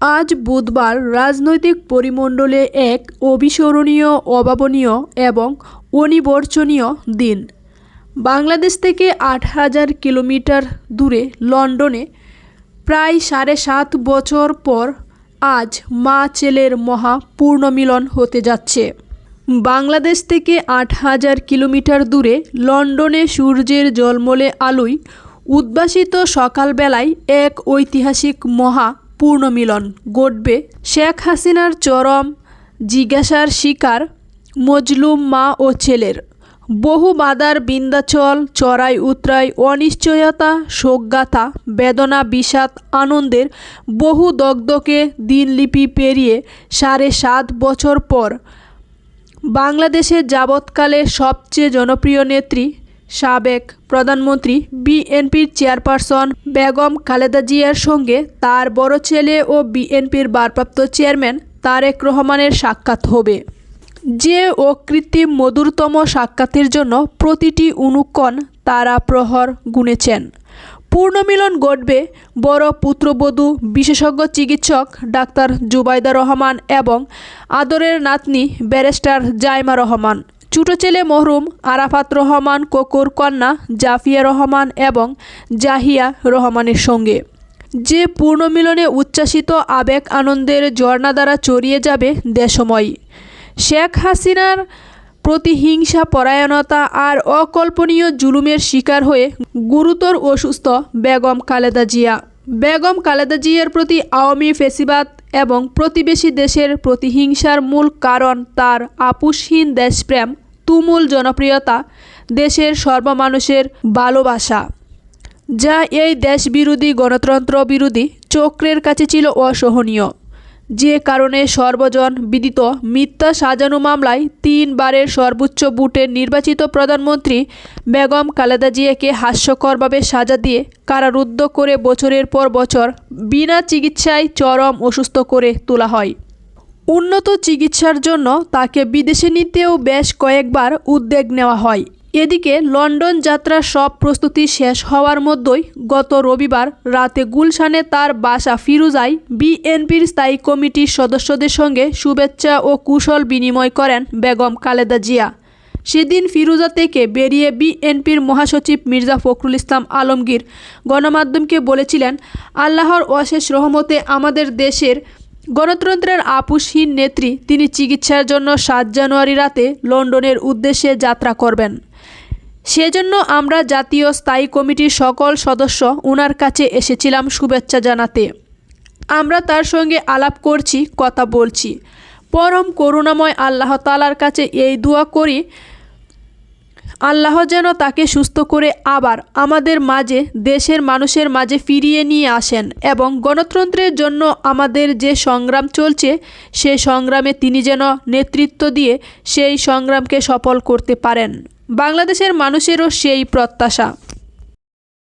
আজ বুধবার রাজনৈতিক পরিমণ্ডলে এক অবিস্মরণীয়, অভাবনীয় এবং অনিবর্চনীয় দিন। বাংলাদেশ থেকে আট হাজার কিলোমিটার দূরে লন্ডনে প্রায় সাড়ে সাত বছর পর আজ মা ছেলের মহা পূর্ণমিলন হতে যাচ্ছে। বাংলাদেশ থেকে আট হাজার কিলোমিটার দূরে লন্ডনে সূর্যের জলমলে আলোয় উদ্ভাসিত সকালবেলায় এক ঐতিহাসিক মহা পূর্ণমিলন ঘটবে। শেখ হাসিনার চরম জিজ্ঞাসার শিকার মজলুম মা ও ছেলের। বহু বাধার বিন্দাচল চড়াই উতরাই, অনিশ্চয়তা, শোকগাথা, বেদনা, বিষাদ, আনন্দের বহু দগ্ধকে দিনলিপি পেরিয়ে সাড়ে সাত বছর পর বাংলাদেশের যাবৎকালে সবচেয়ে জনপ্রিয় নেত্রী সাবেক প্রধানমন্ত্রী বিএনপির চেয়ারপারসন বেগম খালেদা জিয়ার সঙ্গে তার বড় ছেলে ও বিএনপির ভারপ্রাপ্ত চেয়ারম্যান তারেক রহমানের সাক্ষাৎ হবে। যে ও কৃত্রিম মধুরতম সাক্ষাতের জন্য প্রতিটি অনুক্ষণ তারা প্রহর গুনেছেন। পূর্ণমিলন ঘটবে বড় পুত্রবধূ, বিশেষজ্ঞ চিকিৎসক ডাক্তার জুবাইদা রহমান এবং আদরের নাতনি ব্যারিস্টার জাইমা রহমান। ছোটো ছেলে মহরুম, আরাফাত রহমান, কোকুর কন্যা, জাফিয়া রহমান এবং জাহিয়া রহমানের সঙ্গে। যে পূর্ণমিলনে উচ্ছ্বাসিত আবেগ আনন্দের ঝর্ণা দ্বারা চড়িয়ে যাবে দেশময়। শেখ হাসিনার প্রতিহিংসা পরায়ণতা আর অকল্পনীয় জুলুমের শিকার হয়ে গুরুতর অসুস্থ বেগম খালেদা জিয়া। বেগম খালেদা জিয়ার প্রতি আওয়ামী ফেসিবাদ এবং প্রতিবেশী দেশের প্রতিহিংসার মূল কারণ তার আপুসহীন দেশপ্রেম, তুমুল জনপ্রিয়তা, দেশের সর্বমানুষের ভালোবাসা। যা এই দেশবিরোধী গণতন্ত্র বিরোধী চক্রের কাছে ছিল অসহনীয়। যে কারণে সর্বজন বিদিত। মিথ্যা সাজানো মামলায় তিনবারের সর্বোচ্চ বুটের নির্বাচিত প্রধানমন্ত্রী বেগম খালেদা জিয়াকে হাস্যকরভাবে সাজা দিয়ে কারারুদ্ধ করে বছরের পর বছর বিনা চিকিৎসায় চরম অসুস্থ করে তোলা হয়। উন্নত চিকিৎসার জন্য তাকে বিদেশে নিতেও বেশ কয়েকবার উদ্যোগ নেওয়া হয়। এদিকে লন্ডন যাত্রার সব প্রস্তুতি শেষ হওয়ার মধ্যেই গত রবিবার রাতে গুলশানে তার বাসা ফিরুজায় বিএনপির স্থায়ী কমিটির সদস্যদের সঙ্গে শুভেচ্ছা ও কুশল বিনিময় করেন বেগম খালেদা জিয়া। সেদিন ফিরুজা থেকে বেরিয়ে বিএনপির মহাসচিব মির্জা ফখরুল ইসলাম আলমগীর গণমাধ্যমকে বলেছিলেন, আল্লাহর অশেষ রহমতে আমাদের দেশের গণতন্ত্রের আপুসহীন নেত্রী তিনি চিকিৎসার জন্য সাত জানুয়ারি রাতে লন্ডনের উদ্দেশ্যে যাত্রা করবেন। সেজন্য আমরা জাতীয় স্থায়ী কমিটির সকল সদস্য ওনার কাছে এসেছিলাম শুভেচ্ছা জানাতে। আমরা তার সঙ্গে আলাপ করছি, কথা বলছি। পরম করুণাময় আল্লাহ তালার কাছে এই দোয়া করি আল্লাহ যেন তাকে সুস্থ করে আবার আমাদের মাঝে, দেশের মানুষের মাঝে ফিরিয়ে নিয়ে আসেন এবং গণতন্ত্রের জন্য আমাদের যে সংগ্রাম চলছে সেই সংগ্রামে তিনি যেন নেতৃত্ব দিয়ে সেই সংগ্রামকে সফল করতে পারেন। বাংলাদেশের মানুষেরও সেই প্রত্যাশা।